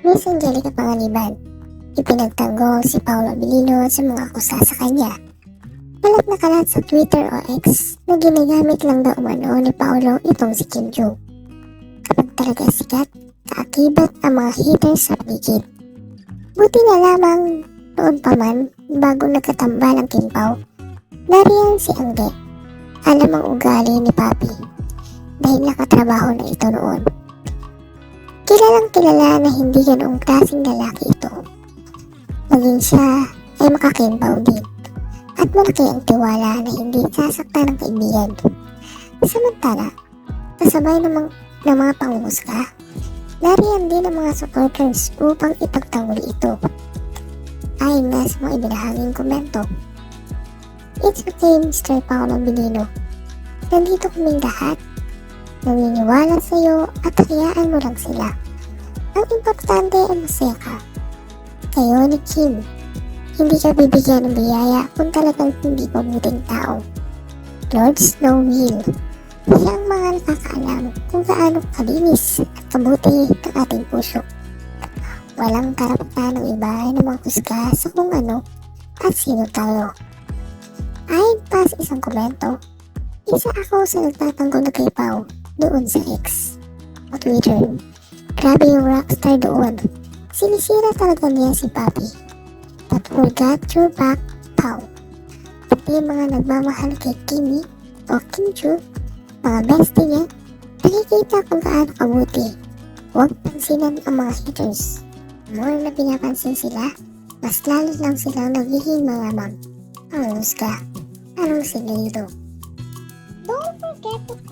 Miss Angelica Panganiban, ipinagtanggol si Paolo Abilino sa mga kusa sa kanya. Kalat na kalat sa Twitter o X na ginagamit lang daw umano ni Paolo itong si Kim Joo. Kapag talaga sikat, kaakibat ang mga haters sa paligid. Buti na lamang noon pa man bago nagkatambal ang Kim Pao, nariyan si Angge. Alam ang ugali ni Papi dahil nakatrabaho na ito noon. Kilalang kilala na hindi ganoong klaseng lalaki ito. Maging siya ay makakimpaw din. At malaki ang tiwala na hindi sasaktan ng kaibigan. Samantala, kasabay ng, ng mga pangusga, nariyan din ang mga supporters upang ipagtanggol ito. Ayon nga sa mga komento. It's okay, Mr. Paolo Benino. Nandito kaming lahat naniniwala sa iyo at hayaan mo lang sila. Ang importante ay masaya ka. Kayo ni Kim, hindi ka bibigyan ng biyaya kung talagang hindi mabuting tao. Lord Snow will. Siya ang mga nakakaalam kung gaano kalinis at kabuti ng ating puso. Walang karapatan ng iba na mangkusga sa kung ano at sino tayo. Ayon pa sa isang komento, isa ako sa nagtatanggol na kay Pao doon sa X o Twitter. Grabe yung rockstar doon. Sinisira talaga niya si Papi. But forgot your back, Pao. Pati mga nagmamahal kay Kimi o Kim Chu, mga bestie niya, nakikita kung gaano kabuti. Huwag pansinan ang mga haters. More na pinapansin sila, mas lalo lang silang nagiging malamang. Ang husga. Anong sigildo?